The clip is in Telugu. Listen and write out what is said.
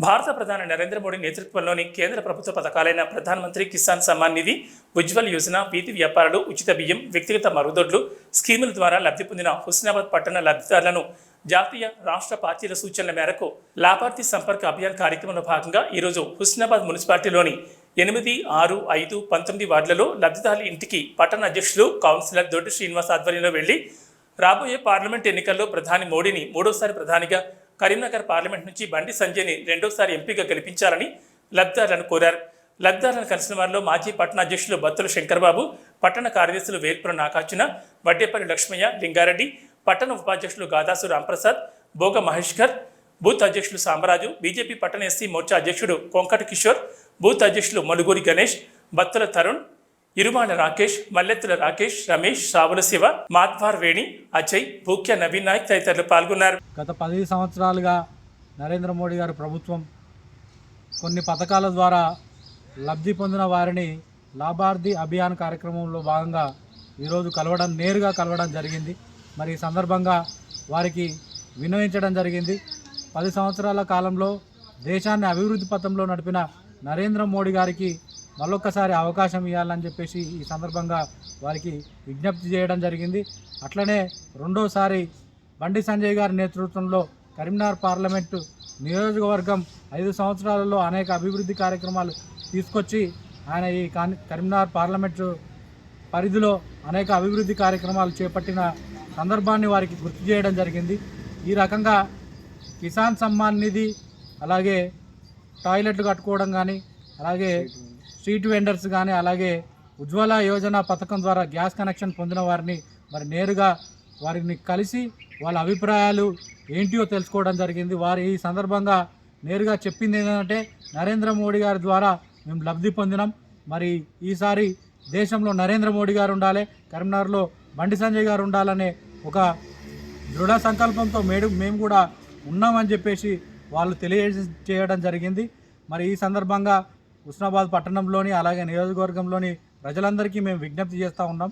భారత ప్రధాని నరేంద్ర మోడీ నేతృత్వంలోని కేంద్ర ప్రభుత్వ పథకాలైన ప్రధానమంత్రి కిసాన్ సమ్మాన్ నిధి ఉజ్వల్ యోజన వీధి వ్యాపారులు ఉచిత బియ్యం వ్యక్తిగత మరుగుదొడ్లు స్కీముల ద్వారా లబ్ధి పొందిన హుస్నాబాద్ పట్టణ లబ్ధిదారులను జాతీయ రాష్ట్ర పార్టీల సూచనల మేరకు లాభార్థి సంపర్క అభియాన్ కార్యక్రమంలో భాగంగా ఈరోజు హుస్నాబాద్ మున్సిపాలిటీలోని ఎనిమిది ఆరు ఐదు పంతొమ్మిది వార్డులలో లబ్ధిదారుల ఇంటికి పట్టణ అధ్యక్షులు కౌన్సిలర్ దొడ్డి శ్రీనివాస్ ఆధ్వర్యంలో వెళ్ళి రాబోయే పార్లమెంట్ ఎన్నికల్లో ప్రధాని మోడీని మూడోసారి ప్రధానిగా కరీంనగర్ పార్లమెంట్ నుంచి బండి సంజయ్ని రెండోసారి ఎంపీగా గెలిపించాలని లబ్ధిదారులను కోరారు. లబ్ధిదారులను కలిసిన వారిలో మాజీ పట్టణ అధ్యక్షులు బత్తుల శంకర్బాబు పట్టణ కార్యదర్శులు వేల్పుర నాగార్జున వడ్డేపల్లి లక్ష్మయ్య లింగారెడ్డి పట్టణ ఉపాధ్యక్షులు గాదాసు రాంప్రసాద్ భోగ మహేష్కర్ బూత్ అధ్యక్షులు సామరాజు బీజేపీ పట్టణ ఎస్సీ మోర్చా అధ్యక్షుడు కొంకట కిషోర్ బూత్ అధ్యక్షులు మలుగూరి గణేష్ బత్తుల తరుణ్ ఇరుమాణ రాకేష్ మల్లెత్తుల రాకేష్ రమేష్ రావుల శివ మాధ్వార్ వేణి అజయ్ భూక్య నవీన్ నాయక్ తదితరులు పాల్గొన్నారు. గత పది సంవత్సరాలుగా నరేంద్ర మోడీ గారి ప్రభుత్వం కొన్ని పథకాల ద్వారా లబ్ధి పొందిన వారిని లాభార్థి అభియాన్ కార్యక్రమంలో భాగంగా ఈరోజు కలవడం నేరుగా కలవడం జరిగింది. మరి ఈ సందర్భంగా వారికి వినయించడం జరిగింది. పది సంవత్సరాల కాలంలో దేశాన్ని అభివృద్ధి పథంలో నడిపిన నరేంద్ర మోడీ గారికి మరొకసారి అవకాశం ఇవ్వాలని చెప్పేసి ఈ సందర్భంగా వారికి విజ్ఞప్తి చేయడం జరిగింది. అట్లనే రెండోసారి బండి సంజయ్ గారి నేతృత్వంలో కరీంనగర్ పార్లమెంటు నియోజకవర్గం ఐదు సంవత్సరాలలో అనేక అభివృద్ధి కార్యక్రమాలు తీసుకొచ్చి ఆయన ఈ కరీంనగర్ పార్లమెంటు పరిధిలో అనేక అభివృద్ధి కార్యక్రమాలు చేపట్టిన సందర్భాన్ని వారికి గుర్తు చేయడం జరిగింది. ఈ రకంగా కిసాన్ సమ్మాన్ నిధి అలాగే టాయిలెట్లు కట్టుకోవడం కానీ అలాగే స్ట్రీట్ వెండర్స్ కానీ అలాగే ఉజ్వల యోజన పథకం ద్వారా గ్యాస్ కనెక్షన్ పొందిన వారిని మరి నేరుగా వారిని కలిసి వాళ్ళ అభిప్రాయాలు ఏంటియో తెలుసుకోవడం జరిగింది. వారు ఈ సందర్భంగా నేరుగా చెప్పింది ఏంటంటే నరేంద్ర మోడీ గారి ద్వారా మేము లబ్ధి పొందినాం. మరి ఈసారి దేశంలో నరేంద్ర మోడీ గారు ఉండాలి కరీంనగర్లో బండి సంజయ్ గారు ఉండాలనే ఒక దృఢ సంకల్పంతో మేడు మేము కూడా ఉన్నామని చెప్పేసి వాళ్ళు తెలియజేయడం జరిగింది. మరి ఈ సందర్భంగా హుస్నాబాద్ పట్టణంలోని అలాగే నియోజకవర్గంలోని ప్రజలందరికీ మేము విజ్ఞప్తి చేస్తూ ఉన్నాం.